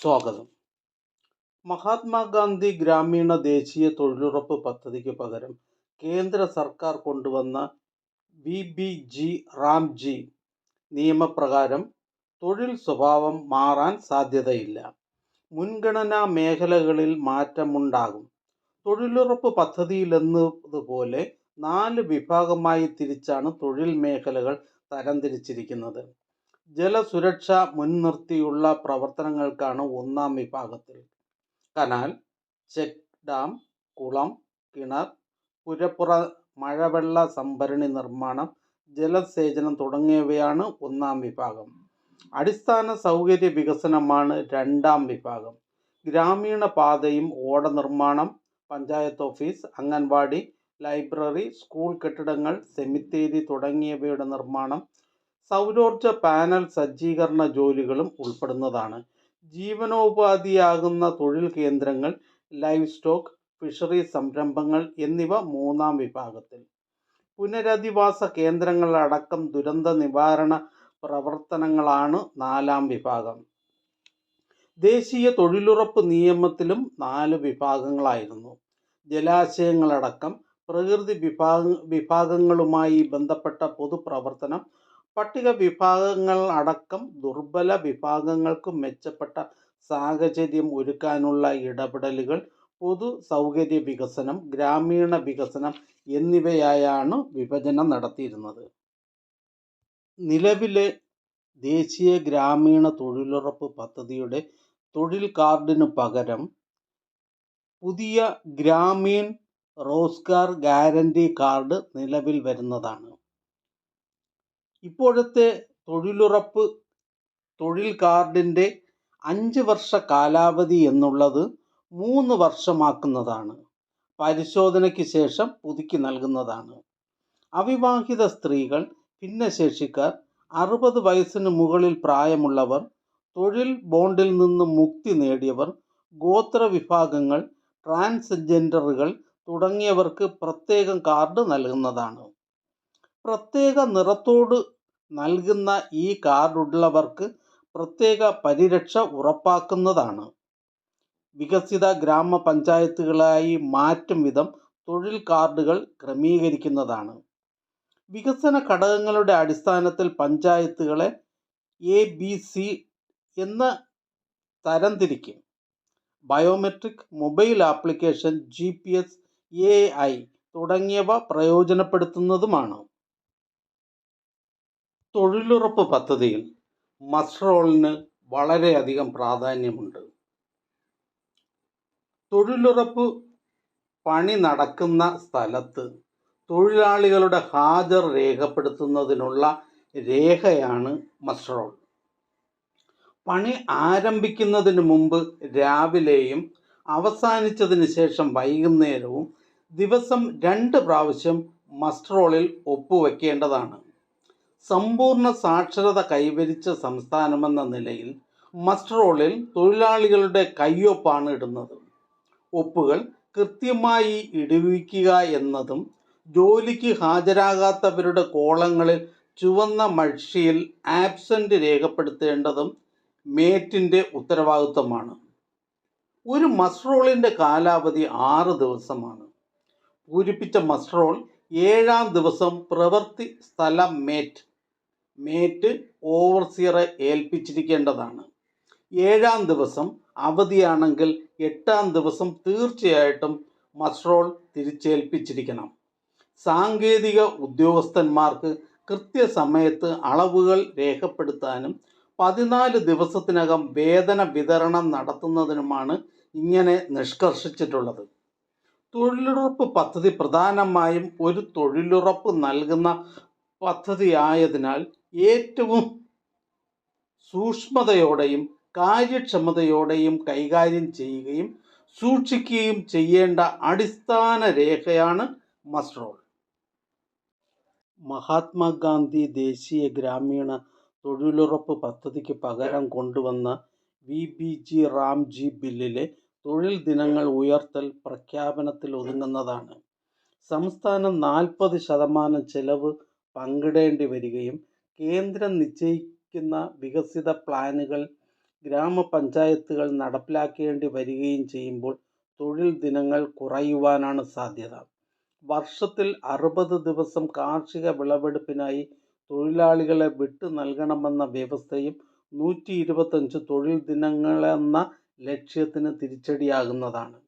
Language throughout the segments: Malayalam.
സ്വാഗതം. മഹാത്മാഗാന്ധി ഗ്രാമീണ ദേശീയ തൊഴിലുറപ്പ് പദ്ധതിക്ക് പകരം കേന്ദ്ര സർക്കാർ കൊണ്ടുവന്ന വി ബി ജി റാംജി നിയമപ്രകാരം തൊഴിൽ സ്വഭാവം മാറാൻ സാധ്യതയില്ല. മുൻഗണനാ മേഖലകളിൽ മാറ്റമുണ്ടാകും. തൊഴിലുറപ്പ് പദ്ധതിയിലെന്നതുപോലെ നാല് വിഭാഗമായി തിരിച്ചാണ് തൊഴിൽ മേഖലകൾ തരംതിരിച്ചിരിക്കുന്നത് ജലസുരക്ഷ മുൻനിർത്തിയുള്ള പ്രവർത്തനങ്ങൾക്കാണ് ഒന്നാം വിഭാഗത്തിൽ. കനാൽ ചെക്ക് ഡാം കുളം കിണർ പുരപ്പുറ മഴവെള്ള സംഭരണി നിർമ്മാണം ജലസേചനം തുടങ്ങിയവയാണ് ഒന്നാം വിഭാഗം. അടിസ്ഥാന സൗകര്യ വികസനമാണ് രണ്ടാം വിഭാഗം. ഗ്രാമീണ പാതയും ഓട നിർമ്മാണം panchayat office anganwadi library school കെട്ടിടങ്ങൾ സെമിത്തേരി തുടങ്ങിയവയുടെ നിർമ്മാണം സൗരോർജ പാനൽ സജ്ജീകരണ ജോലികളും ഉൾപ്പെടുന്നതാണ്. ജീവനോപാധിയാകുന്ന തൊഴിൽ കേന്ദ്രങ്ങൾ ലൈവ് സ്റ്റോക്ക് ഫിഷറി സംരംഭങ്ങൾ എന്നിവ മൂന്നാം വിഭാഗത്തിൽ. പുനരധിവാസ കേന്ദ്രങ്ങളടക്കം ദുരന്ത നിവാരണ പ്രവർത്തനങ്ങളാണ് നാലാം വിഭാഗം. ദേശീയ തൊഴിലുറപ്പ് നിയമത്തിലും നാല് വിഭാഗങ്ങളായിരുന്നു. ജലാശയങ്ങളടക്കം പ്രകൃതി വിഭാഗ വിഭാഗങ്ങളുമായി ബന്ധപ്പെട്ട പൊതുപ്രവർത്തനം പട്ടിക വിഭാഗങ്ങൾ അടക്കം ദുർബല വിഭാഗങ്ങൾക്ക് മെച്ചപ്പെട്ട സാഹചര്യം ഒരുക്കാനുള്ള ഇടപെടലുകൾ പൊതു സൗകര്യ വികസനം ഗ്രാമീണ വികസനം എന്നിവയായാണ് വിഭജനം നടത്തിയിരുന്നത്. നിലവിലെ ദേശീയ ഗ്രാമീണ തൊഴിലുറപ്പ് പദ്ധതിയുടെ തൊഴിൽ കാർഡിനു പകരം പുതിയ ഗ്രാമീൺ റോസ്ഗാർ ഗ്യാരണ്ടി കാർഡ് നിലവിൽ വരുന്നതാണ്. ഇപ്പോഴത്തെ തൊഴിലുറപ്പ് തൊഴിൽ കാർഡിന്റെ അഞ്ച് വർഷ കാലാവധി എന്നുള്ളത് മൂന്ന് വർഷമാക്കുന്നതാണ്. പരിശോധനയ്ക്ക് ശേഷം പുതുക്കി നൽകുന്നതാണ്. അവിവാഹിത സ്ത്രീകൾ ഭിന്നശേഷിക്കാർ അറുപത് വയസ്സിന് മുകളിൽ പ്രായമുള്ളവർ തൊഴിൽ ബോണ്ടിൽ നിന്ന് മുക്തി നേടിയവർ ഗോത്ര വിഭാഗങ്ങൾ ട്രാൻസ്ജെൻഡറുകൾ തുടങ്ങിയവർക്ക് പ്രത്യേകം കാർഡ് നൽകുന്നതാണ്. പ്രത്യേക നിറത്തോട് നൽകുന്ന ഈ കാർഡുള്ളവർക്ക് പ്രത്യേക പരിരക്ഷ ഉറപ്പാക്കുന്നതാണ്. വികസിത ഗ്രാമപഞ്ചായത്തുകളായി മാറ്റും വിധം തൊഴിൽ കാർഡുകൾ ക്രമീകരിക്കുന്നതാണ്. വികസന ഘടകങ്ങളുടെ അടിസ്ഥാനത്തിൽ പഞ്ചായത്തുകളെ എ ബി സി എന്ന തരംതിരിക്കും. Biometric mobile application G P S A I തുടങ്ങിയവ പ്രയോജനപ്പെടുത്തുന്നതുമാണ്. തൊഴിലുറപ്പ് പദ്ധതിയിൽ മസ്റോളിന് വളരെയധികം പ്രാധാന്യമുണ്ട്. തൊഴിലുറപ്പ് പണി നടക്കുന്ന സ്ഥലത്ത് തൊഴിലാളികളുടെ ഹാജർ രേഖപ്പെടുത്തുന്നതിനുള്ള രേഖയാണ് മസ്റോൾ. പണി ആരംഭിക്കുന്നതിന് മുമ്പ് രാവിലെയും അവസാനിച്ചതിന് ശേഷം വൈകുന്നേരവും ദിവസം രണ്ട് പ്രാവശ്യം മസ്ട്രോളിൽ ഒപ്പുവെക്കേണ്ടതാണ്. സമ്പൂർണ സാക്ഷരത കൈവരിച്ച സംസ്ഥാനമെന്ന നിലയിൽ മസ്ട്രോളിൽ തൊഴിലാളികളുടെ കയ്യൊപ്പാണ് ഇടുന്നത്. ഒപ്പുകൾ കൃത്യമായി ഇടുവിക്കുക എന്നതും ജോലിക്ക് ഹാജരാകാത്തവരുടെ കോളങ്ങളിൽ ചുവന്ന മഷിയിൽ ആബ്സെന്റ് രേഖപ്പെടുത്തേണ്ടതും മേറ്റിന്റെ ഉത്തരവാദിത്വമാണ്. ഒരു മസ്ട്രോളിന്റെ കാലാവധി ആറ് ദിവസമാണ്. പൂരിപ്പിച്ച മസ്ട്രോൾ ഏഴാം ദിവസം പ്രവൃത്തി സ്ഥലം മേറ്റ് മേറ്റ് ഓവർസിയറെ ഏൽപ്പിച്ചിരിക്കേണ്ടതാണ്. ഏഴാം ദിവസം അവധിയാണെങ്കിൽ എട്ടാം ദിവസം തീർച്ചയായിട്ടും മസ്ട്രോൾ തിരിച്ചേൽപ്പിച്ചിരിക്കണം. സാങ്കേതിക ഉദ്യോഗസ്ഥന്മാർക്ക് കൃത്യസമയത്ത് അളവുകൾ രേഖപ്പെടുത്താനും പതിനാല് ദിവസത്തിനകം വേതന വിതരണം നടത്തുന്നതിനുമാണ് ഇങ്ങനെ നിഷ്കർഷിച്ചിട്ടുള്ളത്. തൊഴിലുറപ്പ് പദ്ധതി പ്രധാനമായും ഒരു തൊഴിലുറപ്പ് നൽകുന്ന പദ്ധതിയായതിനാൽ ഏറ്റവും സൂക്ഷ്മതയോടെയും കാര്യക്ഷമതയോടെയും കൈകാര്യം ചെയ്യുകയും സൂക്ഷിക്കുകയും ചെയ്യേണ്ട അടിസ്ഥാന രേഖയാണ് മസ്റോൾ. മഹാത്മാഗാന്ധി ദേശീയ ഗ്രാമീണ തൊഴിലുറപ്പ് പദ്ധതിക്ക് പകരം കൊണ്ടുവന്ന വി. ബി. ജി. റാംജി ബില്ലിലെ തൊഴിൽ ദിനങ്ങൾ ഉയർത്തൽ പ്രഖ്യാപനത്തിൽ ഒതുങ്ങുന്നതാണ്. സംസ്ഥാനം നാൽപ്പത് ശതമാനം ചെലവ് പങ്കിടേണ്ടി വരികയും കേന്ദ്രം നിശ്ചയിക്കുന്ന വികസിത പ്ലാനുകൾ ഗ്രാമപഞ്ചായത്തുകൾ നടപ്പിലാക്കേണ്ടി വരികയും ചെയ്യുമ്പോൾ തൊഴിൽ ദിനങ്ങൾ കുറയുവാനാണ് സാധ്യത. വർഷത്തിൽ അറുപത് ദിവസം കാർഷിക വിളവെടുപ്പിനായി തൊഴിലാളികളെ വിട്ടു നൽകണമെന്ന വ്യവസ്ഥയും നൂറ്റി ഇരുപത്തഞ്ച് തൊഴിൽ ദിനങ്ങളെന്ന ലക്ഷ്യത്തിന് തിരിച്ചടിയാകുന്നതാണ്.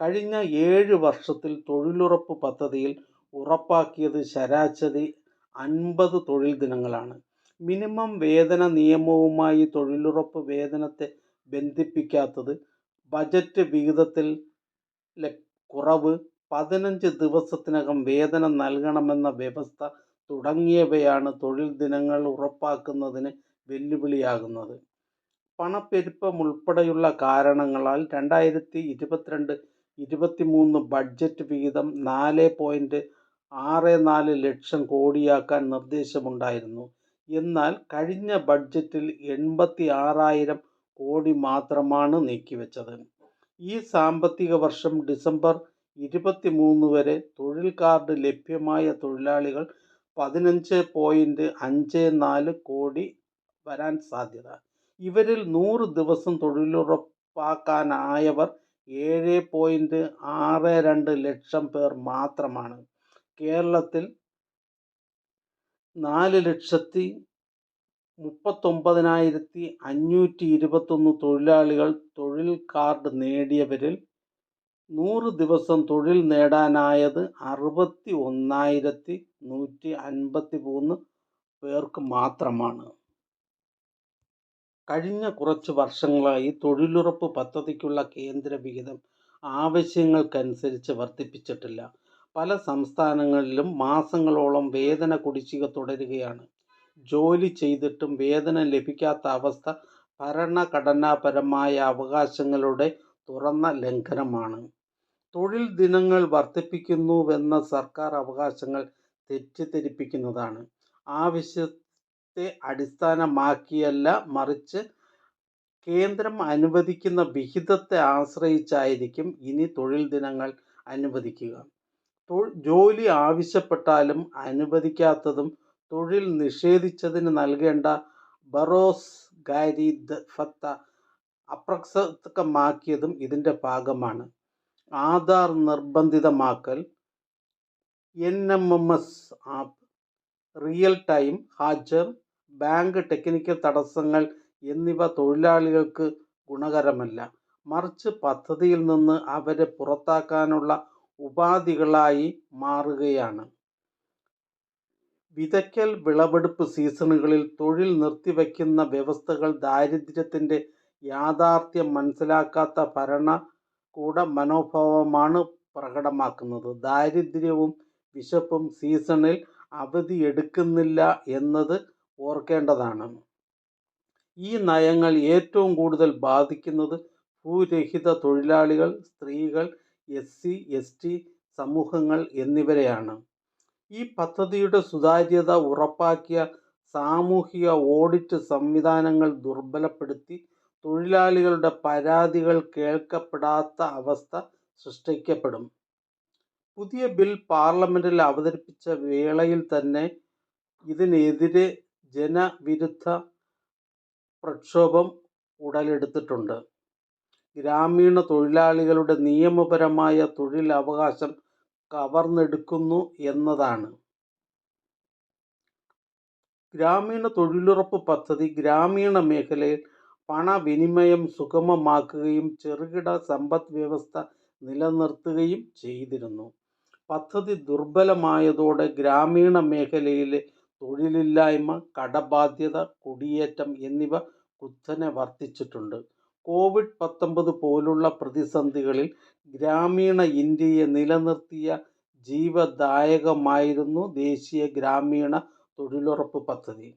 കഴിഞ്ഞ ഏഴ് വർഷത്തിൽ തൊഴിലുറപ്പ് പദ്ധതിയിൽ ഉറപ്പാക്കിയത് ശരാശരി അൻപത് തൊഴിൽ ദിനങ്ങളാണ്. മിനിമം വേതന നിയമവുമായി തൊഴിലുറപ്പ് വേതനത്തെ ബന്ധിപ്പിക്കാത്തത്, ബജറ്റ് വിഹിതത്തിൽ കുറവ്, പതിനഞ്ച് ദിവസത്തിനകം വേതനം നൽകണമെന്ന വ്യവസ്ഥ തുടങ്ങിയവയാണ് തൊഴിൽ ദിനങ്ങൾ ഉറപ്പാക്കുന്നതിന് വെല്ലുവിളിയാകുന്നത്. പണപ്പെരുപ്പമുൾപ്പെടെയുള്ള കാരണങ്ങളാൽ രണ്ടായിരത്തി ഇരുപത്തിരണ്ട് ഇരുപത്തിമൂന്ന് ബഡ്ജറ്റ് വിഹിതം നാല് പോയിന്റ് ആറ് നാല് ലക്ഷം കോടിയാക്കാൻ നിർദ്ദേശമുണ്ടായിരുന്നു. എന്നാൽ കഴിഞ്ഞ ബഡ്ജറ്റിൽ എൺപത്തി ആറായിരം കോടി മാത്രമാണ് നീക്കിവെച്ചത് ഈ സാമ്പത്തിക വർഷം ഡിസംബർ ഇരുപത്തി മൂന്ന് വരെ തൊഴിൽ കാർഡ് ലഭ്യമായ തൊഴിലാളികൾ പതിനഞ്ച് പോയിന്റ് അഞ്ച് നാല് കോടി വരാൻ സാധ്യത. ഇവരിൽ നൂറ് ദിവസം തൊഴിലുറപ്പാക്കാനായവർ ഏഴ് പോയിന്റ് ആറ് രണ്ട് ലക്ഷം പേർ മാത്രമാണ്. കേരളത്തിൽ നാല് ലക്ഷത്തി മുപ്പത്തൊമ്പതിനായിരത്തി അഞ്ഞൂറ്റി ഇരുപത്തൊന്ന് തൊഴിലാളികൾ തൊഴിൽ കാർഡ് നേടിയവരിൽ നൂറ് ദിവസം തൊഴിൽ നേടാനായത് അറുപത്തി ഒന്നായിരത്തി നൂറ്റി അൻപത്തി മൂന്ന് പേർക്ക് മാത്രമാണ്. കഴിഞ്ഞ കുറച്ച് വർഷങ്ങളായി തൊഴിലുറപ്പ് പദ്ധതിക്കുള്ള കേന്ദ്ര വിഹിതം ആവശ്യങ്ങൾക്കനുസരിച്ച് വർധിപ്പിച്ചിട്ടില്ല. പല സംസ്ഥാനങ്ങളിലും മാസങ്ങളോളം വേതന കുടിശ്ശിക തുടരുകയാണ്. ജോലി ചെയ്തിട്ടും വേതനം ലഭിക്കാത്ത അവസ്ഥ ഭരണഘടനാപരമായ അവകാശങ്ങളുടെ തുറന്ന ലംഘനമാണ്. തൊഴിൽ ദിനങ്ങൾ വർദ്ധിപ്പിക്കുന്നുവെന്ന സർക്കാർ അവകാശങ്ങൾ തെറ്റിദ്ധരിപ്പിക്കുന്നതാണ്. ആവശ്യത്തെ അടിസ്ഥാനമാക്കിയല്ല മറിച്ച് കേന്ദ്രം അനുവദിക്കുന്ന വിഹിതത്തെ ആശ്രയിച്ചായിരിക്കും ഇനി തൊഴിൽ ദിനങ്ങൾ അനുവദിക്കുക. ജോലി ആവശ്യപ്പെട്ടാലും അനുവദിക്കാത്തതും തൊഴിൽ നിഷേധിച്ചതിന് നൽകേണ്ട ബറോസ് ബെറോസ്ഗാരി ഫത്ത അപ്രസക്തമാക്കിയതും ഇതിന്റെ ഭാഗമാണ്. Aadhaar നിർബന്ധിതമാക്കൽ, N M M S app, real time ഹാജർ, ബാങ്ക് ടെക്നിക്കൽ തടസ്സങ്ങൾ എന്നിവ തൊഴിലാളികൾക്ക് ഗുണകരമല്ല. മറിച്ച് പദ്ധതിയിൽ നിന്ന് അവരെ പുറത്താക്കാനുള്ള ഉപാധികളായി മാറുകയാണ്. വിതയ്ക്കൽ, വിളവെടുപ്പ് സീസണുകളിൽ തൊഴിൽ നിർത്തിവയ്ക്കുന്ന വ്യവസ്ഥകൾ ദാരിദ്ര്യത്തിന്റെ യാഥാർത്ഥ്യം മനസ്സിലാക്കാത്ത ഭരണകൂട മനോഭാവമാണ് പ്രകടമാക്കുന്നത്. ദാരിദ്ര്യവും വിശപ്പും സീസണിൽ അവധിയെടുക്കുന്നില്ല എന്നത് ഓർക്കേണ്ടതാണ്. ഈ നയങ്ങൾ ഏറ്റവും കൂടുതൽ ബാധിക്കുന്നത് ഭൂരഹിത തൊഴിലാളികൾ, സ്ത്രീകൾ, എസ് സി, എസ് ടി സമൂഹങ്ങൾ എന്നിവരെയാണ്. ഈ പദ്ധതിയുടെ സുതാര്യത ഉറപ്പാക്കിയ സാമൂഹിക ഓഡിറ്റ് സംവിധാനങ്ങൾ ദുർബലപ്പെടുത്തി തൊഴിലാളികളുടെ പരാതികൾ കേൾക്കപ്പെടാത്ത അവസ്ഥ സൃഷ്ടിക്കപ്പെടും. പുതിയ ബിൽ പാർലമെന്റിൽ അവതരിപ്പിച്ച വേളയിൽ തന്നെ ഇതിനെതിരെ ജനവിരുദ്ധ പ്രക്ഷോഭം ഉടലെടുത്തിട്ടുണ്ട്. ഗ്രാമീണ തൊഴിലാളികളുടെ നിയമപരമായ തൊഴിൽ അവകാശം കവർന്നെടുക്കുന്നു എന്നതാണ്. ഗ്രാമീണ തൊഴിലുറപ്പ് പദ്ധതി ഗ്രാമീണ മേഖലയിൽ പണവിനിമയം സുഗമമാക്കുകയും ചെറുകിട സമ്പദ് വ്യവസ്ഥ നിലനിർത്തുകയും ചെയ്തിരുന്നു. പദ്ധതി ദുർബലമായതോടെ ഗ്രാമീണ മേഖലയിലെ തൊഴിലില്ലായ്മ, കടബാധ്യത, കുടിയേറ്റം എന്നിവ കുത്തനെ വർധിച്ചിട്ടുണ്ട്. കോവിഡ് പത്തൊമ്പത് പോലുള്ള പ്രതിസന്ധികളിൽ ഗ്രാമീണ ഇന്ത്യയെ നിലനിർത്തിയ ജീവദായകമായിരുന്നു ദേശീയ ഗ്രാമീണ തൊഴിലുറപ്പ് പദ്ധതി.